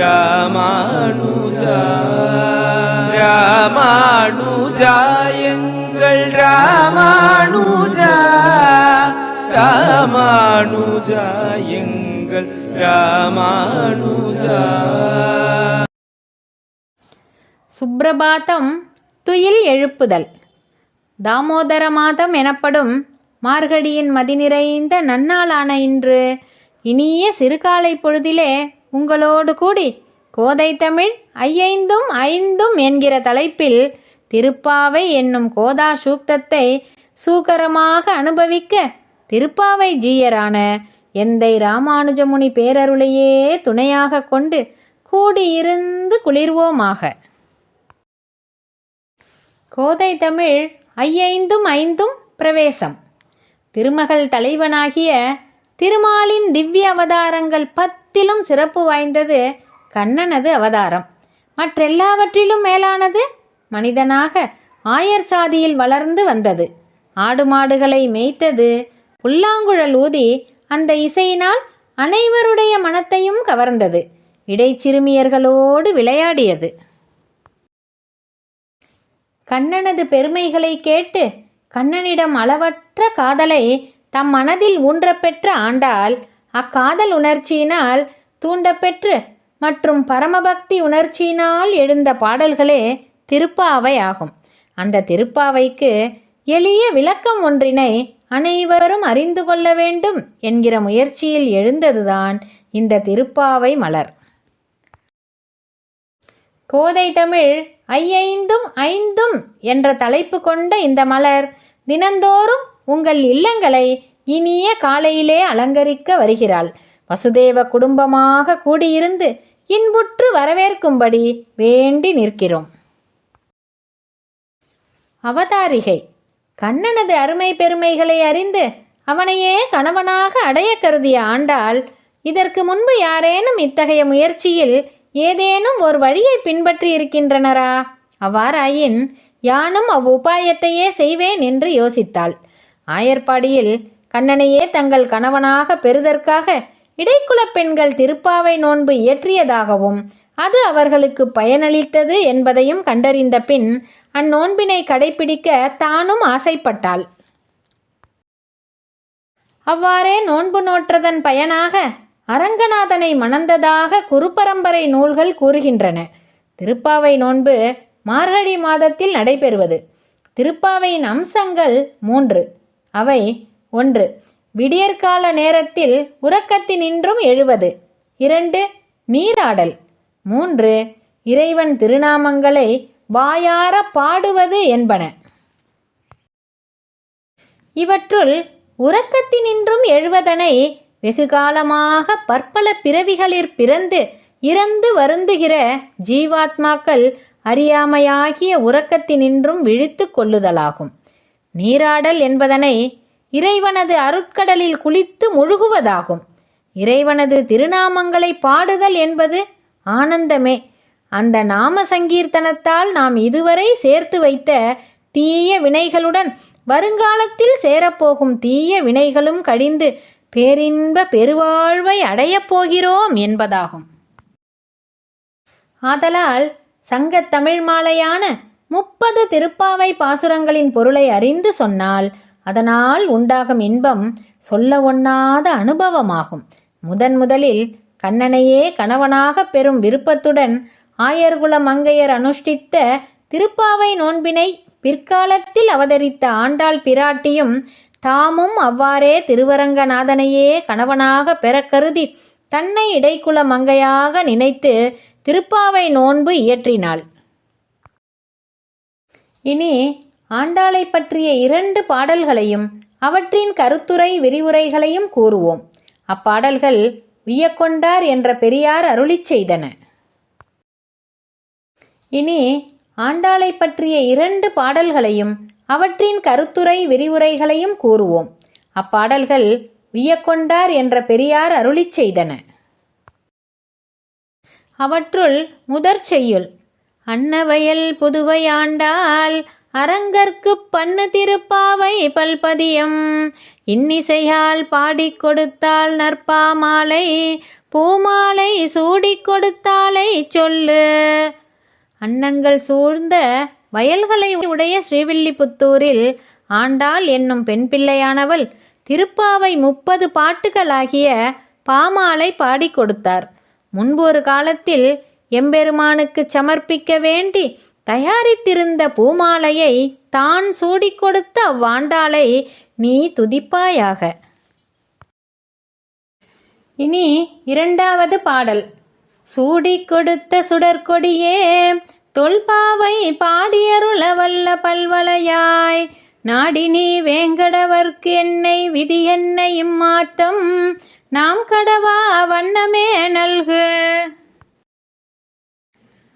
ராமானுஜா ராமானுஜா எங்கள் ராமானுஜா ராமானுஜா எங்கள் ராமானுஜா. சுப்பிரபாதம் துயில் எழுப்புதல். தாமோதர மாதம் எனப்படும் மார்கழியின் மதிநிறைந்த நன்னாளான இன்று இனிய சிறுகாலை பொழுதிலே உங்களோடு கூடி கோதை தமிழ் ஐயைந்தும் ஐந்தும் என்கிற தலைப்பில் திருப்பாவை என்னும் கோதா சூக்தத்தை சூக்கரமாக அனுபவிக்க திருப்பாவை ஜீயரான எந்தை ராமானுஜமுனி பேரருளையே துணையாக கொண்டு கூடியிருந்து குளிர்வோமாக. கோதை தமிழ் ஐயைந்தும் ஐந்தும் பிரவேசம். திருமகள் தலைவனாகிய திருமாலின் திவ்ய அவதாரங்கள் பத்திலும் சிறப்பு வாய்ந்தது கண்ணனது அவதாரம். மற்றெல்லாவற்றிலும் மேலானது மனிதனாக ஆயர் சாதியில் வளர்ந்து வந்தது. ஆடு மாடுகளை மேய்த்தது புல்லாங்குழல் ஊதி அந்த இசையினால் அனைவருடைய மனத்தையும் கவர்ந்தது. இடைச்சிறுமியர்களோடு விளையாடியது. கண்ணனது பெருமைகளை கேட்டு கண்ணனிடம் அளவற்ற காதலை தம் மனதில் ஊன்றப்பெற்ற ஆண்டால் அக்காதல் உணர்ச்சியினால் தூண்டப்பெற்று மற்றும் பரமபக்தி உணர்ச்சியினால் எழுந்த பாடல்களே திருப்பாவை ஆகும். அந்த திருப்பாவைக்கு எளிய விளக்கம் ஒன்றினை அனைவரும் அறிந்து கொள்ள வேண்டும் என்கிற முயற்சியில் எழுந்ததுதான் இந்த திருப்பாவை மலர். கோதை தமிழ் ஐயைந்தும் ஐந்தும் என்ற தலைப்பு கொண்ட இந்த மலர் தினந்தோறும் உங்கள் இல்லங்களை இனிய காலையிலே அலங்கரிக்க வருகிறாள். வசுதேவ குடும்பமாக கூடியிருந்து இன்புற்று வரவேற்கும்படி வேண்டி நிற்கிறோம். அவதாரிகை. கண்ணனது அருமை பெருமைகளை அறிந்து அவனையே கணவனாக அடைய கருதிய ஆண்டாள் இதற்கு முன்பு யாரேனும் இத்தகைய முயற்சியில் ஏதேனும் ஒரு வழியை பின்பற்றி இருக்கின்றனரா? அவ்வாறாயின் யானும் அவ்வுபாயத்தையே செய்வேன் என்று யோசித்தாள். ஆயர்பாடியில் கண்ணனையே தங்கள் கணவனாக பெறுதற்காக இடைக்குலப் பெண்கள் திருப்பாவை நோன்பு இயற்றியதாகவும் அது அவர்களுக்கு பயனளித்தது என்பதையும் கண்டறிந்த பின் அந்நோன்பினை கடைபிடிக்க தானும் ஆசைப்பட்டாள். அவ்வாறே நோன்பு நோற்றதன் பயனாக அரங்கநாதனை மணந்ததாக குருபரம்பரை நூல்கள் கூறுகின்றன. திருப்பாவை நோன்பு மார்கழி மாதத்தில் நடைபெறுவது. திருப்பாவையின் அம்சங்கள் மூன்று. அவை ஒன்று விடியற்கால நேரத்தில் உறக்கத்தினின்றும் எழுவது. இரண்டு நீராடல். மூன்று இறைவன் திருநாமங்களை வாயார பாடுவது என்பன. இவற்றுள் உறக்கத்தினின்றும் எழுவதனை வெகுகாலமாக பற்பல பிறவிகளிற் பிறந்து இறந்து வருந்துகிற ஜீவாத்மாக்கள் அறியாமையாகிய உறக்கத்தினின்றும் விழித்து கொள்ளுதலாகும். நீராடல் என்பதனை இறைவனது அருட்கடலில் குளித்து முழுகுவதாகும். இறைவனது திருநாமங்களை பாடுதல் என்பது ஆனந்தமே. அந்த நாம சங்கீர்த்தனத்தால் நாம் இதுவரை சேர்த்து வைத்த தீய வினைகளுடன் வருங்காலத்தில் சேரப்போகும் தீய வினைகளும் கடிந்து பேரின்ப பெருவாழ்வை அடையப் போகிறோம் என்பதாகும். ஆதலால் சங்கத் தமிழ் மாலையான முப்பது திருப்பாவை பாசுரங்களின் பொருளை அறிந்து சொன்னால் அதனால் உண்டாகும் இன்பம் சொல்ல ஒண்ணாத அனுபவமாகும். முதன் முதலில் கண்ணனையே கணவனாக பெறும் விருப்பத்துடன் ஆயர்குல மங்கையர் அனுஷ்டித்த திருப்பாவை நோன்பினை பிற்காலத்தில் அவதரித்த ஆண்டாள் பிராட்டியும் தாமும் அவ்வாறே திருவரங்கநாதனையே கணவனாக பெற கருதி தன்னை இடைக்குல மங்கையாக நினைத்து திருப்பாவை நோன்பு இயற்றினாள். இனி ஆண்டாளை பற்றிய இரண்டு பாடல்களையும் அவற்றின் கருத்துரை விரிவுரைகளையும் கூறுவோம். அப்பாடல்கள் வியக்கொண்டார் என்ற பெரியார் அருளிச் செய்தன. இனி ஆண்டாளை பற்றிய இரண்டு பாடல்களையும் அவற்றின் கருத்துரை விரிவுரைகளையும் கூறுவோம். அப்பாடல்கள் வியக்கொண்டார் என்ற பெரியார் அருளிச் செய்தன. அவற்றுள் முதற் செய்யுள். அன்னவயல் புதுவை அரங்கற்கு அரங்கற்குப் பண்ணு திருப்பாவை பல்பதியம். இன்னிசையால் பாடிக் கொடுத்தாள் நற்பாமாலை பூமாலை சூடிக் கொடுத்தாலை சொல்லு. அன்னங்கள் சூழ்ந்த வயல்களை உடைய ஸ்ரீவில்லிபுத்தூரில் ஆண்டாள் என்னும் பெண் பிள்ளையானவள் திருப்பாவை முப்பது பாட்டுகளாகிய பாமாலை பாடிக் கொடுத்தார். முன்பு ஒரு காலத்தில் எம்பெருமானுக்கு சமர்ப்பிக்க வேண்டி தயாரித்திருந்த பூமாலையை தான் சூடிக் கொடுத்த அவ்வாண்டாளை நீ துதிப்பாயாக. இனி இரண்டாவது பாடல். சூடிக் கொடுத்த சுடற்கொடியே தொல்பாவை பாடியருள வல்ல பல்வளையாய். நாடினி வேங்கடவர்க்கு என்னை விதி என்னை இம்மாத்தம். நாம் கடவா வண்ணமே நல்கு.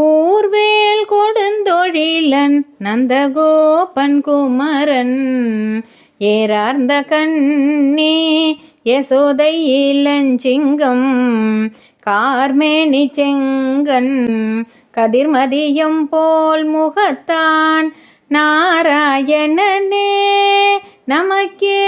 கூர்வேல் கொடுந்தொழிலன் நந்தகோபன் குமரன். ஏறார்ந்த கண்ணே யசோதை இளஞ்சிங்கம் கார்மேனி செங்கன் கதிர்மதியம் போல் முகத்தான் நாராயணனே நமக்கே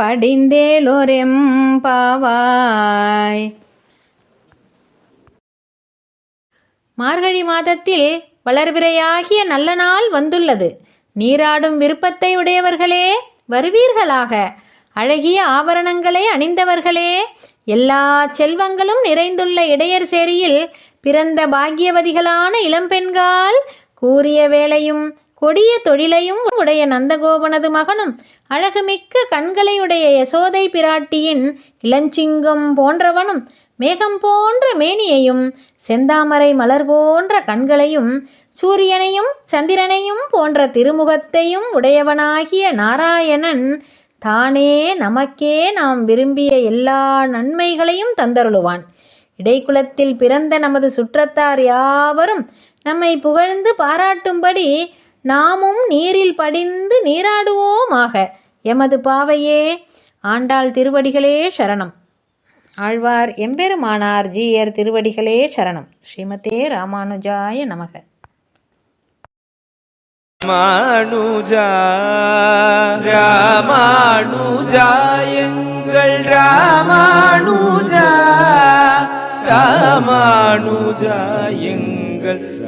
படிந்தேலோரெம்பாவாய். மார்கழி மாதத்தில் வளர்விரையாகிய நல்ல நாள் வந்துள்ளது. நீராடும் விருப்பத்தை உடையவர்களே வருவீர்களாக. அழகிய ஆபரணங்களை அணிந்தவர்களே எல்லா செல்வங்களும் நிறைந்துள்ள இடையர் சேரியில் பிறந்த பாக்கியவதிகளான இளம்பெண்கால் கூறிய வேளையும் கொடிய தொழிலையும் உடைய நந்தகோபனது மகனும் அழகுமிக்க கண்களையுடைய யசோதை பிராட்டியின் இளஞ்சிங்கம் போன்றவனும் மேகம் போன்ற மேனியையும் செந்தாமரை மலர் போன்ற கண்களையும் சூரியனையும் சந்திரனையும் போன்ற திருமுகத்தையும் உடையவனாகிய நாராயணன் தானே நமக்கே நாம் விரும்பிய எல்லா நன்மைகளையும் தந்தருளுவான். இடைக்குலத்தில் பிறந்த நமது சுற்றத்தார் யாவரும் நம்மை புகழ்ந்து பாராட்டும்படி நாமும் நீரில் படிந்து நீராடுவோமாக. எமது பாவையே ஆண்டாள் திருவடிகளே சரணம். ஆழ்வார் எம்பெருமானார் ஜீயர் திருவடிகளே சரணம். ஸ்ரீமதே ராமானுஜாய நமக. ராமானுஜா ராமானுஜா எங்கள் ராமானுஜா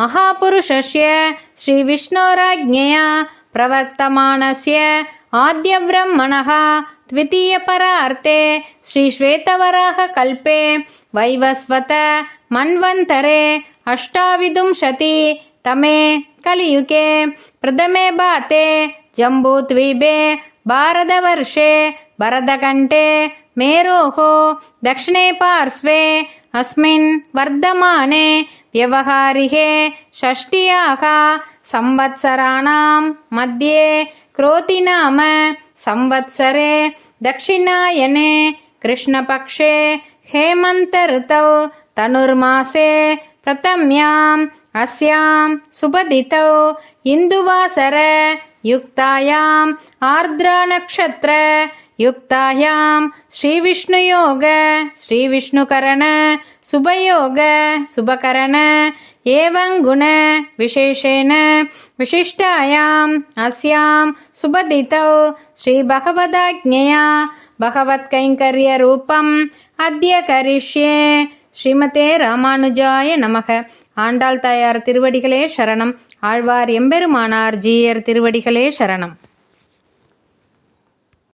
महापुरुषस्य श्रीविष्णोराज्ञया प्रवर्तमानस्य आद्यब्रह्मणः द्वितीयपरार्ते श्रीश्वेतवराहकल्पे वैवस्वत मन्वन्तरे अष्टाविंशति तमे कलियुगे प्रथमे बाते जम्बूद्वीपे भारतवर्षे भरतकण्ठे मेरोः दक्षिणे पार्श्वे अस्मिन् वर्धमाने व्यवहारिके षष्ट्याः संवत्सराणां मध्ये क्रोतिनाम संवत्सरे दक्षिणायने कृष्णपक्षे हेमन्तऋतौ तनुर्मासे प्रथम्याम् अस्यां सुपदितौ इन्दुवासर युक्तायाम् आर्द्रानक्षत्र युक्तायां श्रीविष्णुयोग श्रीविष्णुकरण शुभयोग शुभकरण एवं गुण विशेषेण विशिष्टायाम् अस्यां सुबदितौ श्रीभगवदाज्ञया भगवत्कैङ्कर्यरूपम् अद्य करिष्ये ஸ்ரீமதே ராமானுஜாய நமக ஆண்டாள் தாயார் திருவடிகளே சரணம் ஆழ்வார் எம்பெருமானார் ஜீயர் திருவடிகளே சரணம்